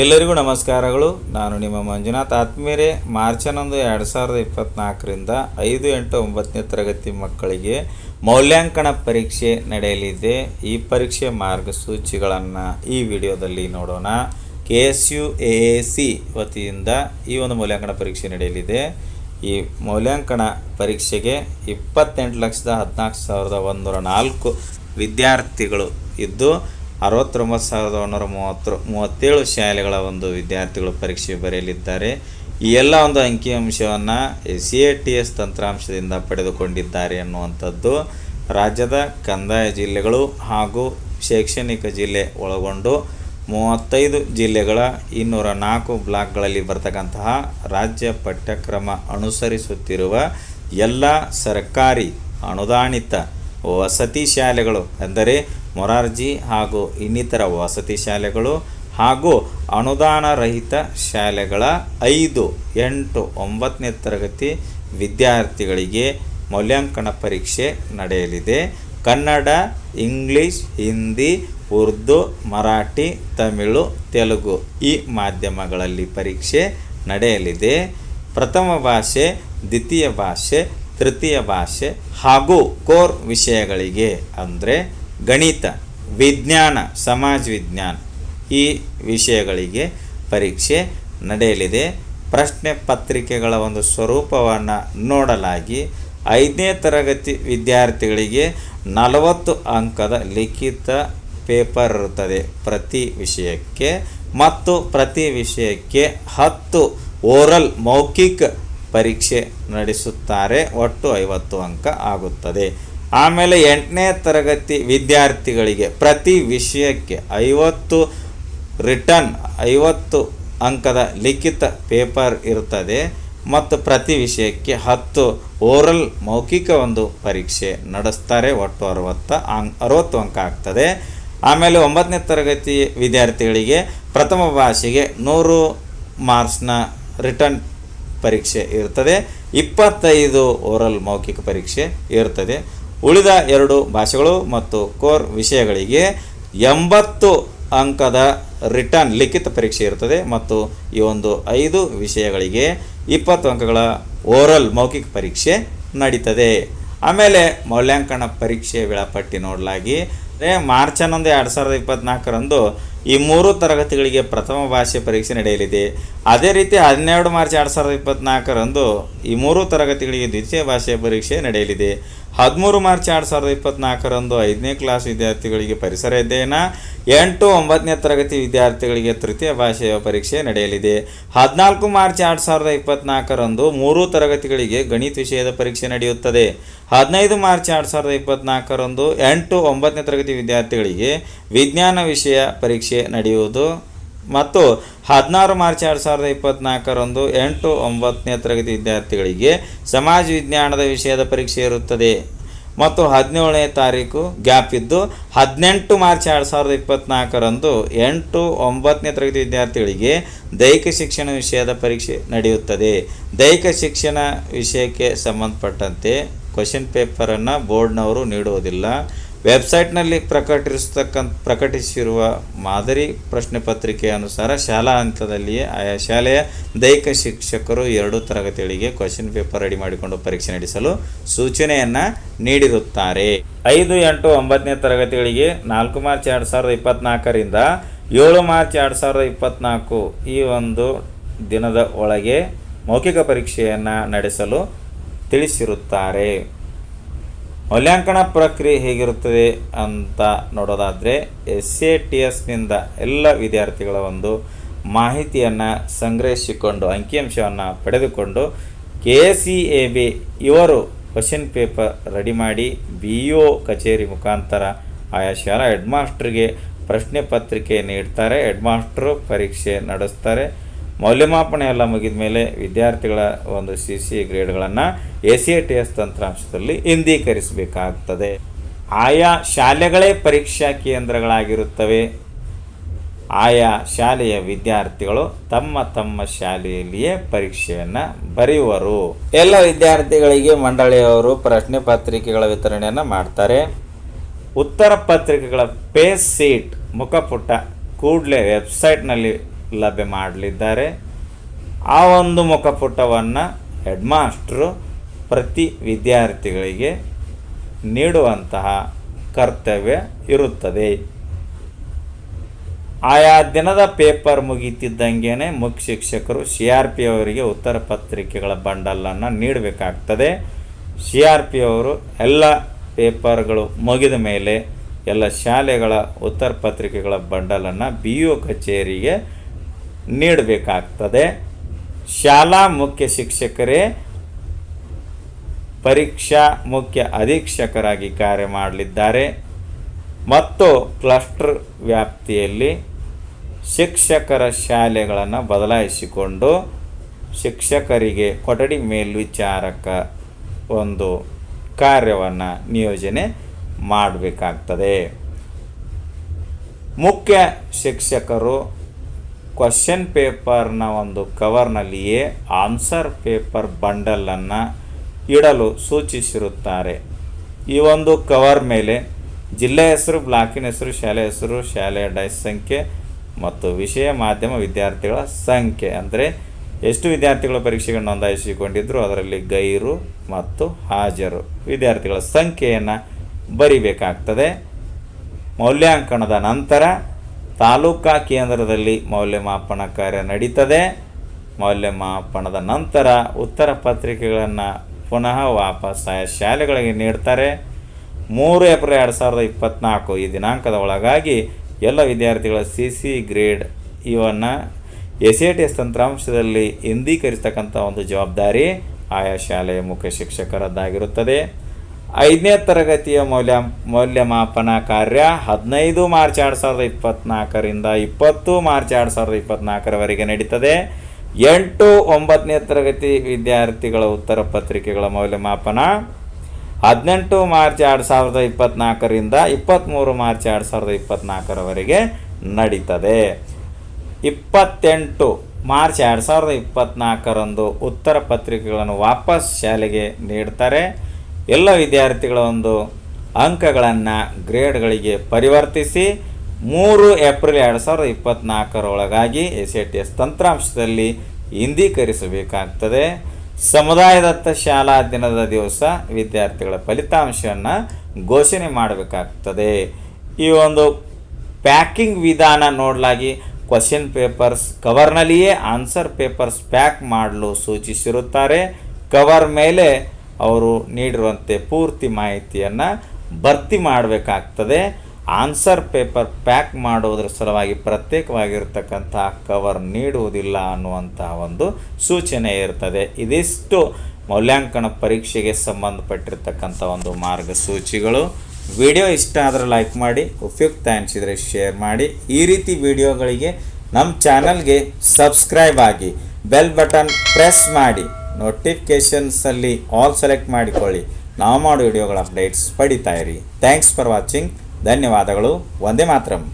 ಎಲ್ಲರಿಗೂ ನಮಸ್ಕಾರಗಳು. ನಾನು ನಿಮ್ಮ ಮಂಜುನಾಥ್. ಆತ್ಮೀಯರೇ ಮಾರ್ಚ್ ಹನ್ನೊಂದು ಎರಡು ಸಾವಿರದ ಇಪ್ಪತ್ತ್ನಾಲ್ಕರಿಂದ ಐದು ಎಂಟು ಒಂಬತ್ತನೇ ತರಗತಿ ಮಕ್ಕಳಿಗೆ ಮೌಲ್ಯಾಂಕನ ಪರೀಕ್ಷೆ ನಡೆಯಲಿದೆ. ಈ ಪರೀಕ್ಷೆ ಮಾರ್ಗಸೂಚಿಗಳನ್ನು ಈ ವಿಡಿಯೋದಲ್ಲಿ ನೋಡೋಣ. K S Q A A C ವತಿಯಿಂದ ಈ ಒಂದು ಮೌಲ್ಯಾಂಕನ ಪರೀಕ್ಷೆ ನಡೆಯಲಿದೆ. ಈ ಮೌಲ್ಯಾಂಕನ ಪರೀಕ್ಷೆಗೆ ಇಪ್ಪತ್ತೆಂಟು ಲಕ್ಷದ ಹದಿನಾಲ್ಕು ಸಾವಿರದ ಒಂದೂರ ನಾಲ್ಕು ವಿದ್ಯಾರ್ಥಿಗಳು ಇದ್ದು ಅರವತ್ತೊಂಬತ್ತು ಸಾವಿರದ ಒಂದೂರ ಮೂವತ್ತು, ಮೂವತ್ತೇಳು ಶಾಲೆಗಳ ಒಂದು ವಿದ್ಯಾರ್ಥಿಗಳು ಪರೀಕ್ಷೆ ಬರೆಯಲಿದ್ದಾರೆ. ಈ ಎಲ್ಲ ಒಂದು ಅಂಕಿಅಂಶವನ್ನು ಸಿ ಎ ಟಿ ಎಸ್ ತಂತ್ರಾಂಶದಿಂದ ಪಡೆದುಕೊಂಡಿದ್ದಾರೆ ಅನ್ನುವಂಥದ್ದು ರಾಜ್ಯದ ಕಂದಾಯ ಜಿಲ್ಲೆಗಳು ಹಾಗೂ ಶೈಕ್ಷಣಿಕ ಜಿಲ್ಲೆ ಒಳಗೊಂಡು ಮೂವತ್ತೈದು ಜಿಲ್ಲೆಗಳ ಇನ್ನೂರ ನಾಲ್ಕು ಬ್ಲಾಕ್ಗಳಲ್ಲಿ ಬರ್ತಕ್ಕಂತಹ ರಾಜ್ಯ ಪಠ್ಯಕ್ರಮ ಅನುಸರಿಸುತ್ತಿರುವ ಎಲ್ಲ ಸರ್ಕಾರಿ ಅನುದಾನಿತ ವಸತಿ ಶಾಲೆಗಳು, ಅಂದರೆ ಮೊರಾರ್ಜಿ ಹಾಗೂ ಇನ್ನಿತರ ವಸತಿ ಶಾಲೆಗಳು ಹಾಗೂ ಅನುದಾನ ರಹಿತ ಶಾಲೆಗಳ ಐದು, ಎಂಟು, ಒಂಬತ್ತನೇ ತರಗತಿ ವಿದ್ಯಾರ್ಥಿಗಳಿಗೆ ಮೌಲ್ಯಾಂಕನ ಪರೀಕ್ಷೆ ನಡೆಯಲಿದೆ. ಕನ್ನಡ, ಇಂಗ್ಲೀಷ್, ಹಿಂದಿ, ಉರ್ದು, ಮರಾಠಿ, ತಮಿಳು, ತೆಲುಗು ಈ ಮಾಧ್ಯಮಗಳಲ್ಲಿ ಪರೀಕ್ಷೆ ನಡೆಯಲಿದೆ. ಪ್ರಥಮ ಭಾಷೆ, ದ್ವಿತೀಯ ಭಾಷೆ, ತೃತೀಯ ಭಾಷೆ ಹಾಗೂ ಕೋರ್ ವಿಷಯಗಳಿಗೆ ಅಂದರೆ ಗಣಿತ, ವಿಜ್ಞಾನ, ಸಮಾಜ ವಿಜ್ಞಾನ ಈ ವಿಷಯಗಳಿಗೆ ಪರೀಕ್ಷೆ ನಡೆಯಲಿದೆ. ಪ್ರಶ್ನೆ ಪತ್ರಿಕೆಗಳ ಒಂದು ಸ್ವರೂಪವನ್ನು ನೋಡಲಾಗಿ ಐದನೇ ತರಗತಿ ವಿದ್ಯಾರ್ಥಿಗಳಿಗೆ ನಲವತ್ತು ಅಂಕದ ಲಿಖಿತ ಪೇಪರ್ ಇರುತ್ತದೆ ಪ್ರತಿ ವಿಷಯಕ್ಕೆ ಮತ್ತು ಪ್ರತಿ ವಿಷಯಕ್ಕೆ ಹತ್ತು ಓರಲ್ ಮೌಖಿಕ ಪರೀಕ್ಷೆ ನಡೆಸುತ್ತಾರೆ. ಒಟ್ಟು ಐವತ್ತು ಅಂಕ ಆಗುತ್ತದೆ. ಆಮೇಲೆ ಎಂಟನೇ ತರಗತಿ ವಿದ್ಯಾರ್ಥಿಗಳಿಗೆ ಪ್ರತಿ ವಿಷಯಕ್ಕೆ ಐವತ್ತು ರಿಟರ್ನ್, ಐವತ್ತು ಅಂಕದ ಲಿಖಿತ ಪೇಪರ್ ಇರುತ್ತದೆ ಮತ್ತು ಪ್ರತಿ ವಿಷಯಕ್ಕೆ ಹತ್ತು ಓರಲ್ ಮೌಖಿಕ ಒಂದು ಪರೀಕ್ಷೆ ನಡೆಸ್ತಾರೆ. ಒಟ್ಟು ಅರವತ್ತ ಅಂ ಅರವತ್ತು ಅಂಕ ಆಗ್ತದೆ. ಆಮೇಲೆ ಒಂಬತ್ತನೇ ತರಗತಿ ವಿದ್ಯಾರ್ಥಿಗಳಿಗೆ ಪ್ರಥಮ ಭಾಷೆಗೆ ನೂರು ಮಾರ್ಕ್ಸ್ನ ರಿಟರ್ನ್ ಪರೀಕ್ಷೆ ಇರ್ತದೆ. ಇಪ್ಪತ್ತೈದು ಓರಲ್ ಮೌಖಿಕ ಪರೀಕ್ಷೆ ಇರ್ತದೆ. ಉಳಿದ ಎರಡು ಭಾಷೆಗಳು ಮತ್ತು ಕೋರ್ ವಿಷಯಗಳಿಗೆ ಎಂಬತ್ತು ಅಂಕದ ರಿಟರ್ನ್ ಲಿಖಿತ ಪರೀಕ್ಷೆ ಇರುತ್ತದೆ ಮತ್ತು ಈ ಒಂದು ಐದು ವಿಷಯಗಳಿಗೆ ಇಪ್ಪತ್ತು ಅಂಕಗಳ ಓರಲ್ ಮೌಖಿಕ ಪರೀಕ್ಷೆ ನಡೀತದೆ. ಆಮೇಲೆ ಮೌಲ್ಯಾಂಕನ ಪರೀಕ್ಷೆ ವೇಳಾಪಟ್ಟಿ ನೋಡಲಾಗಿ ಮಾರ್ಚ್ ಹನ್ನೊಂದು ಎರಡು ಸಾವಿರದ ಇಪ್ಪತ್ತ್ನಾಲ್ಕರಂದು ಈ ಮೂರು ತರಗತಿಗಳಿಗೆ ಪ್ರಥಮ ಭಾಷೆ ಪರೀಕ್ಷೆ ನಡೆಯಲಿದೆ. ಅದೇ ರೀತಿ ಹನ್ನೆರಡು ಮಾರ್ಚ್ ಎರಡು ಸಾವಿರದ ಇಪ್ಪತ್ತ್ನಾಲ್ಕರಂದು ಈ ಮೂರು ತರಗತಿಗಳಿಗೆ ದ್ವಿತೀಯ ಭಾಷೆ ಪರೀಕ್ಷೆ ನಡೆಯಲಿದೆ. ಹದಿಮೂರು ಮಾರ್ಚ್ ಎರಡು ಸಾವಿರದ ಇಪ್ಪತ್ನಾಲ್ಕರಂದು ಐದನೇ ಕ್ಲಾಸ್ ವಿದ್ಯಾರ್ಥಿಗಳಿಗೆ ಪರಿಸರ ಅಧ್ಯಯನ, ಎಂಟು ಒಂಬತ್ತನೇ ತರಗತಿ ವಿದ್ಯಾರ್ಥಿಗಳಿಗೆ ತೃತೀಯ ಭಾಷೆಯ ಪರೀಕ್ಷೆ ನಡೆಯಲಿದೆ. ಹದಿನಾಲ್ಕು ಮಾರ್ಚ್ ಎರಡು ಸಾವಿರದ ಇಪ್ಪತ್ನಾಲ್ಕರಂದು ಮೂರು ತರಗತಿಗಳಿಗೆ ಗಣಿತ ವಿಷಯದ ಪರೀಕ್ಷೆ ನಡೆಯುತ್ತದೆ. ಹದಿನೈದು ಮಾರ್ಚ್ ಎರಡು ಸಾವಿರದ ಇಪ್ಪತ್ನಾಲ್ಕರಂದು ಎಂಟು ಒಂಬತ್ತನೇ ತರಗತಿ ವಿದ್ಯಾರ್ಥಿಗಳಿಗೆ ವಿಜ್ಞಾನ ವಿಷಯ ಪರೀಕ್ಷೆ ನಡೆಯುವುದು. ಮತ್ತು ಹದಿನಾರು ಮಾರ್ಚ್ ಎರಡು ಸಾವಿರದ ಇಪ್ಪತ್ತ್ನಾಲ್ಕರಂದು ಎಂಟು ಒಂಬತ್ತನೇ ತರಗತಿ ವಿದ್ಯಾರ್ಥಿಗಳಿಗೆ ಸಮಾಜ ವಿಜ್ಞಾನದ ವಿಷಯದ ಪರೀಕ್ಷೆ ಇರುತ್ತದೆ. ಮತ್ತು ಹದಿನೇಳನೇ ತಾರೀಕು ಗ್ಯಾಪ್ ಇದ್ದು ಹದಿನೆಂಟು ಮಾರ್ಚ್ ಎರಡು ಸಾವಿರದ ಇಪ್ಪತ್ತ್ನಾಲ್ಕರಂದು ಎಂಟು ಒಂಬತ್ತನೇ ತರಗತಿ ವಿದ್ಯಾರ್ಥಿಗಳಿಗೆ ದೈಹಿಕ ಶಿಕ್ಷಣ ವಿಷಯದ ಪರೀಕ್ಷೆ ನಡೆಯುತ್ತದೆ. ದೈಹಿಕ ಶಿಕ್ಷಣ ವಿಷಯಕ್ಕೆ ಸಂಬಂಧಪಟ್ಟಂತೆ ಕ್ವಶನ್ ಪೇಪರನ್ನು ಬೋರ್ಡ್ನವರು ನೀಡುವುದಿಲ್ಲ. ವೆಬ್ಸೈಟ್ನಲ್ಲಿ ಪ್ರಕಟಿಸ್ತಕ್ಕಂಥ ಪ್ರಕಟಿಸಿರುವ ಮಾದರಿ ಪ್ರಶ್ನೆ ಪತ್ರಿಕೆ ಅನುಸಾರ ಶಾಲಾ ಹಂತದಲ್ಲಿಯೇ ಆಯಾ ಶಾಲೆಯ ದೈಹಿಕ ಶಿಕ್ಷಕರು ಎರಡು ತರಗತಿಗಳಿಗೆ ಕ್ವಶನ್ ಪೇಪರ್ ರೆಡಿ ಮಾಡಿಕೊಂಡು ಪರೀಕ್ಷೆ ನಡೆಸಲು ಸೂಚನೆಯನ್ನು ನೀಡಿರುತ್ತಾರೆ. ಐದು ಎಂಟು ಒಂಬತ್ತನೇ ತರಗತಿಗಳಿಗೆ ನಾಲ್ಕು ಮಾರ್ಚ್ ಎರಡು ಸಾವಿರದ ಇಪ್ಪತ್ತ್ನಾಲ್ಕರಿಂದ ಏಳು ಮಾರ್ಚ್ ಎರಡು ಸಾವಿರದ ಇಪ್ಪತ್ತ್ನಾಲ್ಕು ಈ ಒಂದು ದಿನದ ಒಳಗೆ ಮೌಖಿಕ ಪರೀಕ್ಷೆಯನ್ನು ನಡೆಸಲು ತಿಳಿಸಿರುತ್ತಾರೆ. ಮೌಲ್ಯಾಂಕನ ಪ್ರಕ್ರಿಯೆ ಹೇಗಿರುತ್ತದೆ ಅಂತ ನೋಡೋದಾದರೆ ಎಸ್ ಎ ಟಿ ಎಸ್ನಿಂದ ಎಲ್ಲ ವಿದ್ಯಾರ್ಥಿಗಳ ಒಂದು ಮಾಹಿತಿಯನ್ನು ಸಂಗ್ರಹಿಸಿಕೊಂಡು ಅಂಕಿಅಂಶವನ್ನು ಪಡೆದುಕೊಂಡು ಕೆ ಸಿ ಎ ಬಿ ಇವರು ಕ್ವಶನ್ ಪೇಪರ್ ರೆಡಿ ಮಾಡಿ ಬಿ ಒ ಕಚೇರಿ ಮುಖಾಂತರ ಆಯಾ ಶಾಲಾ ಹೆಡ್ಮಾಸ್ಟ್ರಿಗೆ ಪ್ರಶ್ನೆ ಪತ್ರಿಕೆ ನೀಡ್ತಾರೆ ಹೆಡ್ಮಾಸ್ಟ್ರು ಪರೀಕ್ಷೆ ನಡೆಸ್ತಾರೆ. ಮೌಲ್ಯಮಾಪನ ಎಲ್ಲ ಮುಗಿದ ಮೇಲೆ ವಿದ್ಯಾರ್ಥಿಗಳ ಒಂದು ಸಿ ಸಿ ಗ್ರೇಡ್ಗಳನ್ನು ಎ ಸಿ ಟಿ ಎಸ್ ತಂತ್ರಾಂಶದಲ್ಲಿ ಇಂದೀಕರಿಸಬೇಕಾಗ್ತದೆ. ಆಯಾ ಶಾಲೆಗಳೇ ಪರೀಕ್ಷಾ ಕೇಂದ್ರಗಳಾಗಿರುತ್ತವೆ. ಆಯಾ ಶಾಲೆಯ ವಿದ್ಯಾರ್ಥಿಗಳು ತಮ್ಮ ತಮ್ಮ ಶಾಲೆಯಲ್ಲಿಯೇ ಪರೀಕ್ಷೆಯನ್ನು ಬರೆಯುವರು. ಎಲ್ಲ ವಿದ್ಯಾರ್ಥಿಗಳಿಗೆ ಮಂಡಳಿಯವರು ಪ್ರಶ್ನೆ ಪತ್ರಿಕೆಗಳ ವಿತರಣೆಯನ್ನು ಮಾಡ್ತಾರೆ. ಉತ್ತರ ಪತ್ರಿಕೆಗಳ ಪೇಸ್ ಸೀಟ್ ಮುಖಪುಟ ಕೂಡಲೇ ವೆಬ್ಸೈಟ್ನಲ್ಲಿ ಲಭ್ಯ ಮಾಡಲಿದ್ದಾರೆ. ಆ ಒಂದು ಮುಖಪುಟವನ್ನು ಹೆಡ್ ಮಾಸ್ಟ್ರು ಪ್ರತಿ ವಿದ್ಯಾರ್ಥಿಗಳಿಗೆ ನೀಡುವಂತಹ ಕರ್ತವ್ಯ ಇರುತ್ತದೆ. ಆಯಾ ದಿನದ ಪೇಪರ್ ಮುಗೀತಿದ್ದಂಗೆ ಮುಖ್ಯ ಶಿಕ್ಷಕರು ಸಿ ಆರ್ ಪಿ ಅವರಿಗೆ ಉತ್ತರ ಪತ್ರಿಕೆಗಳ ಬಂಡಲನ್ನು ನೀಡಬೇಕಾಗ್ತದೆ. ಸಿ ಆರ್ ಪಿ ಅವರು ಎಲ್ಲ ಪೇಪರ್ಗಳು ಮುಗಿದ ಮೇಲೆ ಎಲ್ಲ ಶಾಲೆಗಳ ಉತ್ತರ ಪತ್ರಿಕೆಗಳ ಬಂಡಲನ್ನು ಬಿ ಯು ಕಚೇರಿಗೆ ನೀಡಬೇಕಾಗ್ತದೆ. ಶಾಲಾ ಮುಖ್ಯ ಶಿಕ್ಷಕರೇ, ಪರೀಕ್ಷಾ ಮುಖ್ಯ ಅಧೀಕ್ಷಕರಾಗಿ ಕಾರ್ಯ ಮಾಡಲಿದ್ದಾರೆ. ಮತ್ತು ಕ್ಲಸ್ಟರ್ ವ್ಯಾಪ್ತಿಯಲ್ಲಿ ಶಿಕ್ಷಕರ ಶಾಲೆಗಳನ್ನು ಬದಲಾಯಿಸಿಕೊಂಡು ಶಿಕ್ಷಕರಿಗೆ ಕೊಠಡಿ ಮೇಲ್ವಿಚಾರಕ ಒಂದು ಕಾರ್ಯವನ್ನು ನಿಯೋಜನೆ ಮಾಡಬೇಕಾಗ್ತದೆ. ಮುಖ್ಯ ಶಿಕ್ಷಕರು ಕ್ವಶನ್ ಪೇಪರ್ನ ಒಂದು ಕವರ್ನಲ್ಲಿಯೇ ಆನ್ಸರ್ ಪೇಪರ್ ಬಂಡಲನ್ನು ಇಡಲು ಸೂಚಿಸಿರುತ್ತಾರೆ. ಈ ಒಂದು ಕವರ್ ಮೇಲೆ ಜಿಲ್ಲೆ ಹೆಸರು, ಬ್ಲಾಕಿನ ಹೆಸರು, ಶಾಲೆ ಹೆಸರು, ಶಾಲೆಯ ಡೈಸ್ ಸಂಖ್ಯೆ ಮತ್ತು ವಿಷಯ, ಮಾಧ್ಯಮ, ವಿದ್ಯಾರ್ಥಿಗಳ ಸಂಖ್ಯೆ. ಅಂದರೆ ಎಷ್ಟು ವಿದ್ಯಾರ್ಥಿಗಳ ಪರೀಕ್ಷೆಗೆ ನೋಂದಾಯಿಸಿಕೊಂಡಿದ್ದರು ಅದರಲ್ಲಿ ಗೈರು ಮತ್ತು ಹಾಜರು ವಿದ್ಯಾರ್ಥಿಗಳ ಸಂಖ್ಯೆಯನ್ನು ಬರಿಬೇಕಾಗ್ತದೆ. ಮೌಲ್ಯಾಂಕನದ ನಂತರ ತಾಲೂಕಾ ಕೇಂದ್ರದಲ್ಲಿ ಮೌಲ್ಯಮಾಪನ ಕಾರ್ಯ ನಡೀತದೆ. ಮೌಲ್ಯಮಾಪನದ ನಂತರ ಉತ್ತರ ಪತ್ರಿಕೆಗಳನ್ನು ಪುನಃ ವಾಪಸ್ ಶಾಲೆಗಳಿಗೆ ನೀಡ್ತಾರೆ. ಮೂರು ಏಪ್ರಿಲ್ ಎರಡು ಸಾವಿರದ ಇಪ್ಪತ್ತ್ನಾಲ್ಕು ಈ ದಿನಾಂಕದ ಒಳಗಾಗಿ ಎಲ್ಲ ವಿದ್ಯಾರ್ಥಿಗಳ ಸಿ ಸಿ ಗ್ರೇಡ್ ಇವನ್ನು ಎಸ್ ಎ ಟಿ ಎಸ್ ತಂತ್ರಾಂಶದಲ್ಲಿ ಇಂದೀಕರಿಸ್ತಕ್ಕಂಥ ಒಂದು ಜವಾಬ್ದಾರಿ ಆಯಾ ಶಾಲೆಯ ಮುಖ್ಯ ಶಿಕ್ಷಕರದ್ದಾಗಿರುತ್ತದೆ. ಐದನೇ ತರಗತಿಯ ಮೌಲ್ಯ, ಮೌಲ್ಯಮಾಪನ ಕಾರ್ಯ ಹದಿನೈದು ಮಾರ್ಚ್ ಎರಡು ಸಾವಿರದ ಇಪ್ಪತ್ತ್ನಾಲ್ಕರಿಂದ ಇಪ್ಪತ್ತು ಮಾರ್ಚ್ ಎರಡು ಸಾವಿರದ ಇಪ್ಪತ್ತ್ನಾಲ್ಕರವರೆಗೆ ನಡೀತದೆ. ಎಂಟು ಒಂಬತ್ತನೇ ತರಗತಿ ವಿದ್ಯಾರ್ಥಿಗಳ ಉತ್ತರ ಪತ್ರಿಕೆಗಳ ಮೌಲ್ಯಮಾಪನ. ಹದಿನೆಂಟು ಮಾರ್ಚ್ ಎರಡು ಸಾವಿರದ ಇಪ್ಪತ್ತ್ನಾಲ್ಕರಿಂದ ಇಪ್ಪತ್ತ್ಮೂರು ಮಾರ್ಚ್ ಎರಡು ಸಾವಿರದ ಇಪ್ಪತ್ತ್ನಾಲ್ಕರವರೆಗೆ ನಡೀತದೆ. ಇಪ್ಪತ್ತೆಂಟು ಮಾರ್ಚ್ ಎರಡು ಸಾವಿರದ ಇಪ್ಪತ್ತ್ನಾಲ್ಕರಂದು ಉತ್ತರ ಪತ್ರಿಕೆಗಳನ್ನು ವಾಪಸ್ ಶಾಲೆಗೆ ನೀಡ್ತಾರೆ. ಎಲ್ಲ ವಿದ್ಯಾರ್ಥಿಗಳ ಒಂದು ಅಂಕಗಳನ್ನು ಗ್ರೇಡ್ಗಳಿಗೆ ಪರಿವರ್ತಿಸಿ ಮೂರು ಏಪ್ರಿಲ್ ಎರಡು ಸಾವಿರದ ಇಪ್ಪತ್ತ್ನಾಲ್ಕರೊಳಗಾಗಿ ಎಸ್ ಎ ಟಿ ಎಸ್ ತಂತ್ರಾಂಶದಲ್ಲಿ ಹಿಂದೀಕರಿಸಬೇಕಾಗ್ತದೆ. ಸಮುದಾಯದತ್ತ ಶಾಲಾ ದಿನದ ದಿವಸ ವಿದ್ಯಾರ್ಥಿಗಳ ಫಲಿತಾಂಶವನ್ನು ಘೋಷಣೆ ಮಾಡಬೇಕಾಗ್ತದೆ. ಈ ಒಂದು ಪ್ಯಾಕಿಂಗ್ ವಿಧಾನ ನೋಡಲಾಗಿ ಕ್ವಶನ್ ಪೇಪರ್ಸ್ ಕವರ್ನಲ್ಲಿಯೇ ಆನ್ಸರ್ ಪೇಪರ್ಸ್ ಪ್ಯಾಕ್ ಮಾಡಲು ಸೂಚಿಸಿರುತ್ತಾರೆ. ಕವರ್ ಮೇಲೆ ಅವರು ನೀಡಿರುವಂತೆ ಪೂರ್ತಿ ಮಾಹಿತಿಯನ್ನು ಭರ್ತಿ ಮಾಡಬೇಕಾಗ್ತದೆ. ಆನ್ಸರ್ ಪೇಪರ್ ಪ್ಯಾಕ್ ಮಾಡುವುದರ ಸಲುವಾಗಿ ಪ್ರತ್ಯೇಕವಾಗಿರ್ತಕ್ಕಂಥ ಕವರ್ ನೀಡುವುದಿಲ್ಲ ಅನ್ನುವಂತಹ ಒಂದು ಸೂಚನೆ ಇರ್ತದೆ. ಇದಿಷ್ಟು ಮೌಲ್ಯಾಂಕನ ಪರೀಕ್ಷೆಗೆ ಸಂಬಂಧಪಟ್ಟಿರ್ತಕ್ಕಂಥ ಒಂದು ಮಾರ್ಗಸೂಚಿಗಳು. ವಿಡಿಯೋ ಇಷ್ಟ ಆದರೆ ಲೈಕ್ ಮಾಡಿ, ಉಪಯುಕ್ತ ಅನಿಸಿದರೆ ಶೇರ್ ಮಾಡಿ. ಈ ರೀತಿ ವಿಡಿಯೋಗಳಿಗೆ ನಮ್ಮ ಚಾನಲ್ಗೆ ಸಬ್ಸ್ಕ್ರೈಬ್ ಆಗಿ ಬೆಲ್ ಬಟನ್ ಪ್ರೆಸ್ ಮಾಡಿ. ನೋಟಿಫಿಕೇಷನ್ಸಲ್ಲಿ ಆಲ್ ಸೆಲೆಕ್ಟ್ ಮಾಡಿಕೊಳ್ಳಿ. ನಾವು ಮಾಡೋ ವಿಡಿಯೋಗಳ ಅಪ್ಡೇಟ್ಸ್ ಪಡಿತಾ ಇರಿ. ಥ್ಯಾಂಕ್ಸ್ ಫಾರ್ ವಾಚಿಂಗ್ ಧನ್ಯವಾದಗಳು. ಒಂದೇ ಮಾತ್ರಂ.